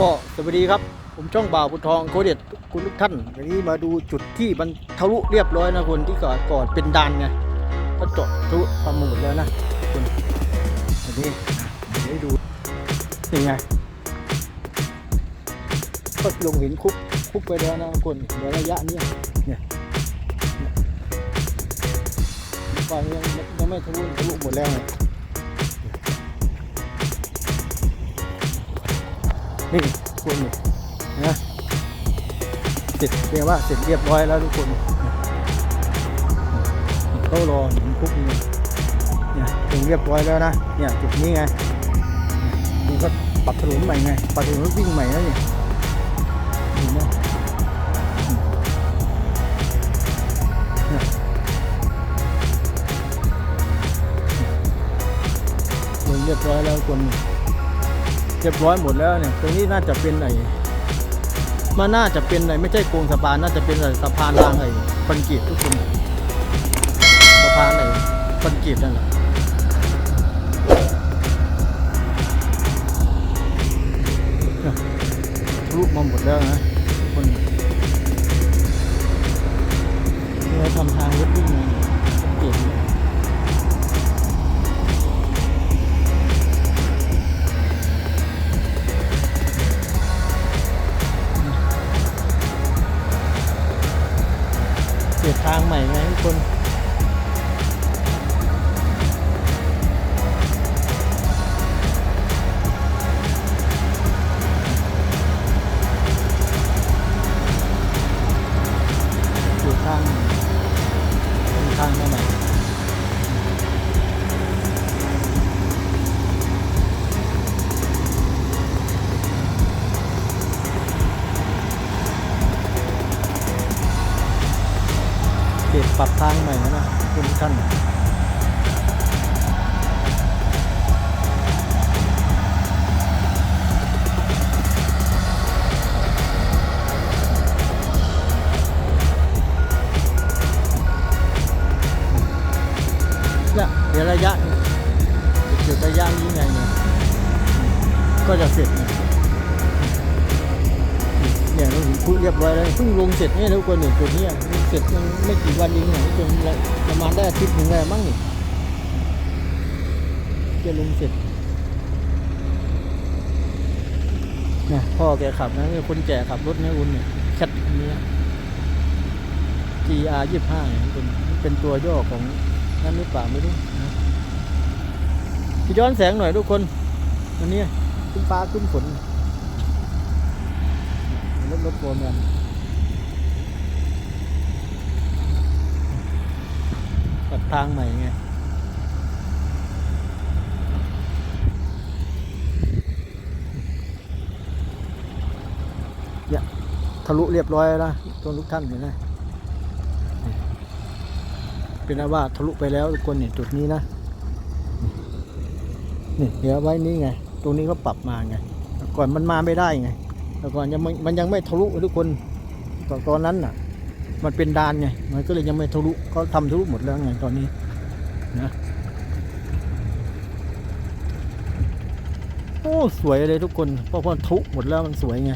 ก็สวัสดีครับ ผมช่องบ่าวพุททองโคเด็ดคุณทุกท่านวันนี้มาดูจุดที่มันทะลุเรียบร้อยนะคนที่ก่อนก่อนเป็นดันไงก็เจาะทะลุประมูลแล้วนะคนอันนี้เดี๋ยวให้ดูนี่ไงก็ลงหินคุกคุกไปแล้วนะคนเดี๋ยวระยะนี้เนี่ยเนี่ยก่อนยังยังไม่ทะลุทะลุหมดแล้วไง นี่คนนี่นะเสร็จเรียกว่าเสร็จเรียบร้อยแล้วทุกคนเขารอหินคุกนี่เนี่ยถึงเรียบร้อยแล้วนะเนี่ยจุดนี้ไงนี่ก็ปรับถนนใหม่ไงปรับถนนวิ่งใหม่แล้วนี่เห็นไหมเนี่ยลงเรียบร้อยแล้วทุกคน เรียบร้อยหมดแล้วเนี่ยตรงนี้น่าจะเป็นไอ้มันน่าจะเป็นไอ้ไม่ใช่โครงสะพานน่าจะเป็นไอ้สะพานรางไอ้คอนกรีตทุกคนสะพานไอ้คอนกรีตนั่นแหละเนี่ยทะลุมาหมดแล้วนะคนเราทำทางรถวิ่งไง เปลี่ยนปรับทางใหม่นะคุณท่านเนี่ยเดี๋ยวระยะจุดระยะนี้ไงเนี่ยก็จะเสร็จเนี่ยเนี่ยเราถึงพูดเรียบร้อยแล้วเพิ่งลงเสร็จเนี่ยทุกคนเนี่ยจุดเนี้ เสร็จยังไม่กี่วันเองเนี่ยจนประมาณได้อาทิตย์หนึ่งแล้วมั้งนี่จะลงเสร็จเนี่ยพ่อแกขับนะเนี่ยคนแก่ขับรถเนี่ยคุณเนี่ยแคทคันนี้ GR ยี่ห้าเป็นเป็นตัวย่อของนั่นหรือเปล่าไม่รู้นะพี่ย้อนแสงหน่อยทุกคนอันนี้ขึ้นฟ้าขึ้นฝนรถรถโฟร์แมน ตัดทางใหม่ไงเนี่ยทะลุเรียบร้อยแล้วตัวทุกท่านเห็นไหมเป็นอันว่าทะลุไปแล้วทุกคนเนี่ยจุดนี้นะนี่เหลือไว้นี่ไง ตรงนี้ก็ปรับมาไงก่อนมันมาไม่ได้ไงแต่ก่อนยังมันยังไม่ทะลุทุกคนตอนนั้นน่ะ มันเป็นดานไง มันก็เลยยังไม่ทะลุเขาทำทะลุหมดแล้วไงตอนนี้นะโอ้สวยเลยทุกคน เพราะพอทุหมดแล้วมันสวยไง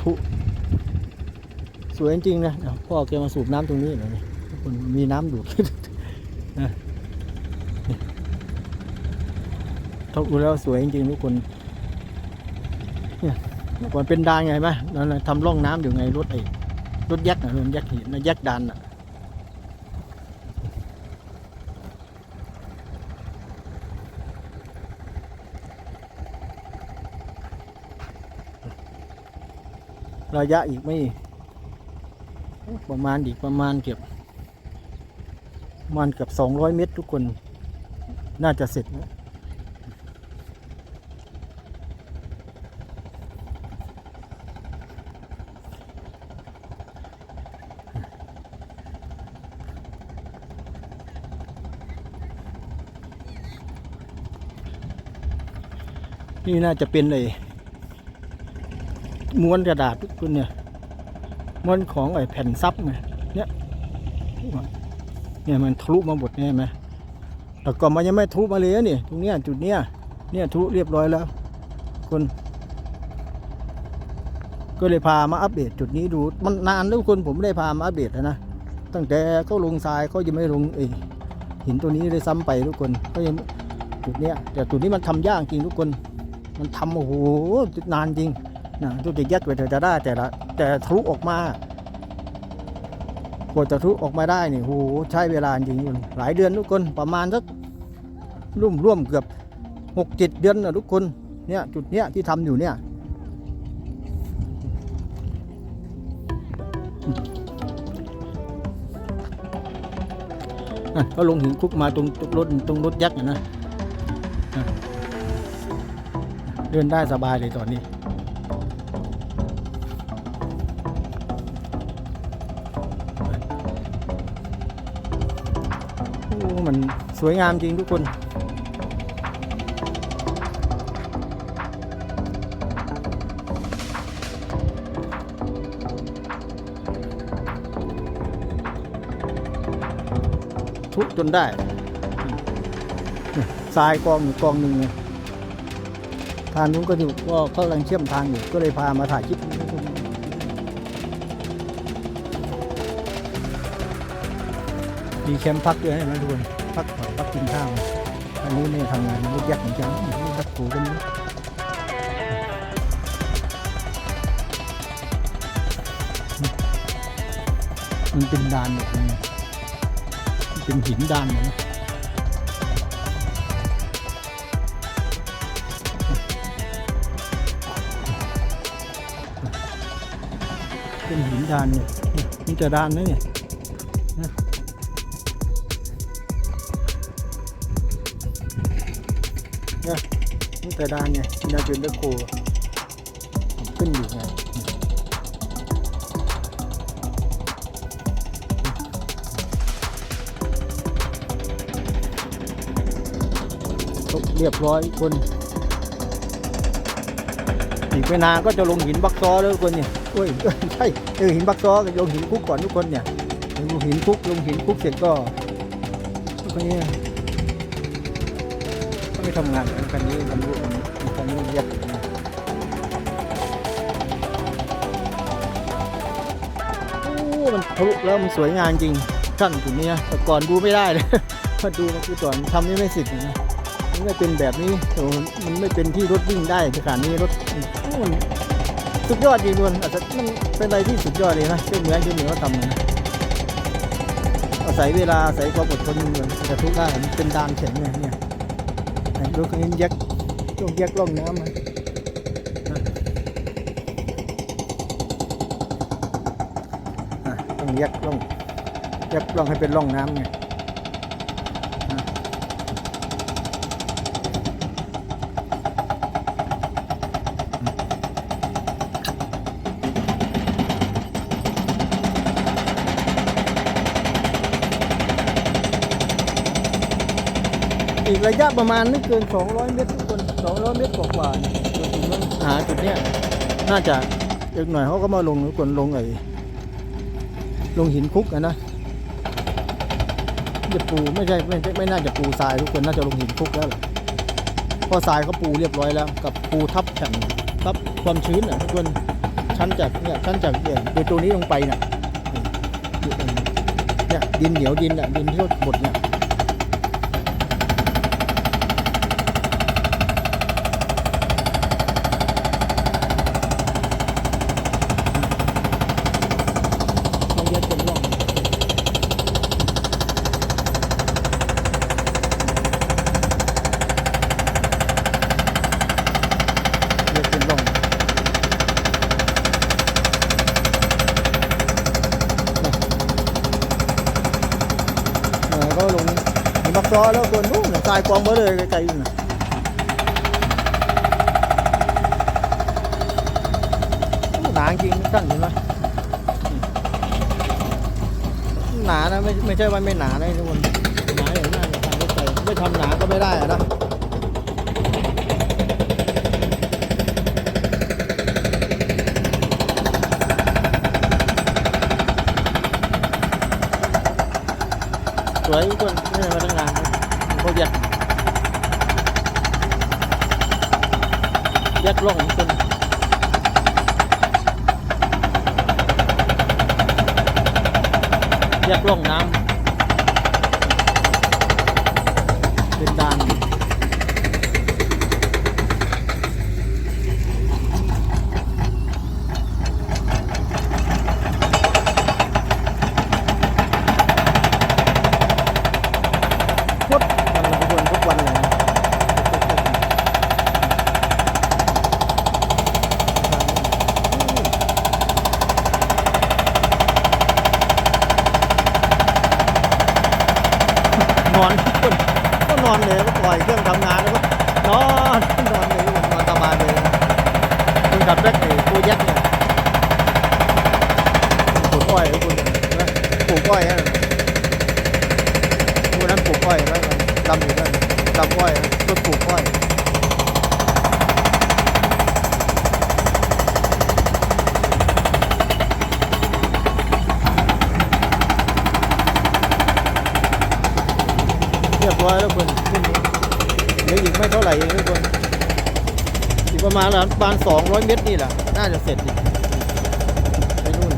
ทุสวยจริงนะพ่อแกมาสูบน้ำตรงนี้หน่อยทุกคนมีน้ำดูดนะทุกแล้วสวยจริงๆทุกคนเนี่ย มื่อก่อนเป็นดานไงไหมนั่นทำร่องน้ำอยู่ไงรถไอ้รถยักษ์นะรถยักษ์หินนะยักษ์ดานอะระยะอีกไม่ประมาณอีกประมาณเกือบประมาณเกือบสองร้อยเมตรทุกคน น่าจะเสร็จนะ นี่น่าจะเป็นเลยม้วนกระดาษทุกคนเนี่ยมันของไอ้แผ่นซับเนี่ยเนี่ยมันทะลุมาหมดเนี่ยไหมแต่ก่อนมันยังไม่ทุบมาเลยนี่ตรงเนี้ยจุดเนี้ยเนี่ยทุเรียบร้อยแล้วคนก็เลยพามาอัปเดตจุดนี้ดูมันนานแล้วคนผมไม่ได้พามาอัปเดตแล้วนะตั้งแต่เขาลงทรายเขายังไม่ลงเอยหินตัวนี้เลยซ้ำไปทุกคนก็ยังจุดเนี้ยแต่จุดนี้มันทำยากจริงทุกคน มันทำโอ้โหนานจริงนะจุดจะยัดไปเถอจะได้แต่ละแต่ทะลุออกมากว่าจะทะลุออกมาได้นี่โอ้โหใช้เวลาจริงๆหลายเดือนทุกคนประมาณสักร่วมร่วมๆเกือบหกเจ็ดเดือนนะทุกคนเนี่ยจุดเนี้ยที่ทำอยู่เนี่ยก็ลงหินคุกมาตรงรถตรงรถยักษ์นะ เดินได้สบายเลยตอนนี้ โอ้มันสวยงามจริงทุกคนทุบจนได้ทรายกองอยู่กองหนึ่งไง ทางนู้นก็อยู่ก็กำลังเชื่อมทางอยู่ก็เลยพามาถ่ายคลิปมีแคมป์พักด้วยนะทุกคนพักผ่อนพักกินข้าวอันนี้เนี่ยทำงานรถยักเหมือนกันพักผูกันนี้มันเป็นดานแบบนี้เป็นหินดานเหมือนนะ เป็นหินดานเนี่ยนี่จะดานนะเนี่ยนะเนี่ยนี่จะดานเนี่ยที่นาจุนเดอร์โคขึ้นอยู่ไงเรียบร้อยคน อีกไม่นานก็จะลงหินบักซอแล้วคนเนี่ย โอ้ยใช่เออหินบักซอกับลงหินคุกก่อนทุกคนเนี่ยลงหินคุกลงหินคุกเสร็จก็ก็เนี่ยก็ไม่ทำงานคันนี้คันนี้คันนี้ยัดโอ้มันทะลุแล้วมันสวยงามจริงขั้นจุดนี้นะแต่ก่อนดูไม่ได้เลยพอดูมาคือก่อนทำนี่ไม่สิทธิ์นะมันไม่เป็นแบบนี้มันไม่เป็นที่รถวิ่งได้ขนาดนี้รถมัน สุดยอดจริงด้วยอาจจะมันเป็นอะไรที่สุดยอดเลยนะเป็นเหมือนที่เหนือเขาทำนะอาศัยเวลาอาศัยความอดทนเหมือนจะทุกข์ได้มันเป็นดานแข็งไงเนี่ยรถคันนี้แยกต้องแยกล่องน้ำมาอะต้องแยกล่องแยกล่องให้เป็นร่องน้ำไง ระยะประมาณไม่เกิน 200 เมตรทุกคน 200 เมตรกว่าๆเนี่ยจนถึงมันหาจุดเนี้ยน่าจะอีกหน่อยเขาก็มาลงทุกคนลงไอ้ลงหินคุกอะนะจะปูไม่ใช่ไม่ใช่ไม่น่าจะปูทรายทุกคนน่าจะลงหินคุกแล้วแหละเพราะทรายเขาปูเรียบร้อยแล้ว กับปูทับแผ่นทับความชื้นอะทุกคนชั้นจากเนี่ยชั้นจากเนี่ยโดยตัวนี้ลงไปเนี่ยเนี่ยดินเหนียวดินอะดินที่เขาบดเนี่ย ต้องแยกเป็นร่องแยกเป็นร่อง เออก็ลงมีบักซอแล้วคนนู้นน่ะทรายกองเบอเลยไกลๆอยู่นะหนาจริงท่านเห็นไหมหนานะไม่ไม่ใช่ว่าไม่หนานะทุกคนหนาอย่างนั้นทางรถไฟไม่ทำหนาก็ไม่ได้อะนะ วยกคนไม่ใช่มาตั้งานเขายัดยัดล่องทุกคนยัดล่องน้ำเป็นดาน อนกคนก็นอนเลยก็ปล่อยเครื่องทำงานแล้วก็นอนนอนเลยนอนสบายเลยคุณกับแรกเลยตัวยักษ์เนี่ยปลูกอ้อยคุณนะปลูกอ้อยนะวันนั้นปลูกอ้อยแล้วมันดำอยู่นั่นดำอ้อยนะต้นปลูกอ้อย ร้อยแล้วคุณขึ้นเหลืออีกไม่เท่าไหร่เองทุกคนอีกประมาณประมาณสองร้อยเมตรนี่แหละน่าจะเสร็จนี่ไปนู่น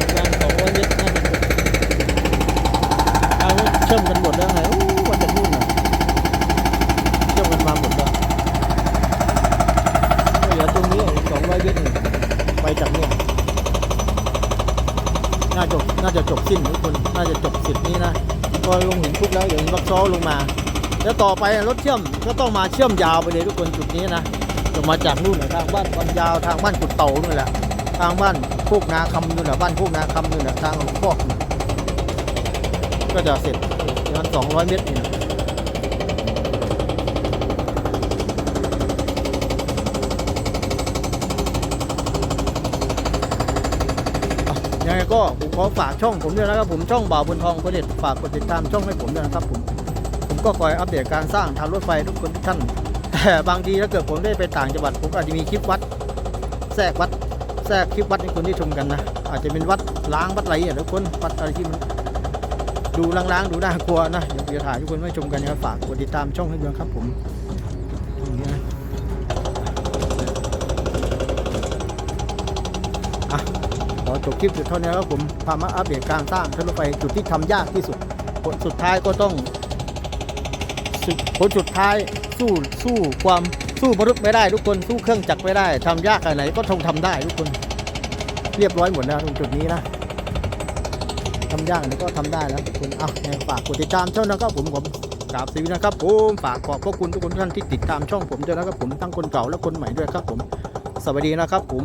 ประมาณสองร้อยเมตรน่าจะเสร็จเอาเชื่อมกันหมดแล้วไงอู้วันจะนู่นน่ะเชื่อมกันมาหมดแล้วเหลือตรงนี้สองร้อยเมตรเองไปจากเนี่ยน่าจบน่าจะจบสิ้นทุกคน น่าจะจบสิทธิ์นี้นะ พอลงหินทุกแล้วเดี๋ยวลักซ้อลงมา แล้วต่อไปรถเชื่อมก็ต้องมาเชื่อมยาวไปเลยทุกคนจุดนี้นะจะมาจากนู่นน่ะทางบ้านวันยาวทางบ้านกุดเต่านู่นแหละทางบ้านพวกนาคำนู่นแหละบ้านพวกนาคำนู่นแหละทางหลวงพ่อกนู่นก็จะเสร็จประมาณสองร้อยเมตรนี่นะอะยั งก็ผมขอฝากช่องผมด้วยนะครับผมช่องบ่าวบนทองประเด็ฝากกดติดตามช่องให้ผมด้วยนะครับผมผมก็คอยอัปเดตการสร้างทางรถไฟทุกคนทุกท่านแต่บางทีถ้าเกิดผมได้ไปต่างจังหวัดผมอาจจะมีคลิปวัดแทรกวัดแทรกคลิปวัดให้คนที่ชมกันนะ อาจจะเป็นวัดล้างวัดอะไรอะทุกคนวัดอะไรที่มันดูล้างๆดูน่ากลัวนะเดี๋ยวเดี๋ยวถ่ายทุกคนไว้ชมกันนะครับฝากกดติดตามช่องให้ด้วยครับผมอย่างนี้นะอะขอ จบคลิปเท่านี้ครับผมพามาอัปเดตการสร้างถนนรถไฟจุดที่ทำยากที่สุด ผลสุดท้ายก็ต้องผลสุดท้ายสู้สู้ความสู้มนุษย์ไม่ได้ทุกคนสู้เครื่องจักรไม่ได้ทำยากขนาดไหนก็ทงทำได้ทุกคน เรียบร้อยหมดแล้วตรงจุดนี้นะทำยากอันนี้ก็ทำได้แล้วทุกคนอะยังไงฝากกดติดตามช่องนะครับผมผมกราบสวัสดีนะครับผมฝากขอบพระคุณทุกคนท่านที่ติดตามช่องผมด้วยนะครับผมทั้งคนเก่าและคนใหม่ด้วยครับผม สวัสดีนะครับผม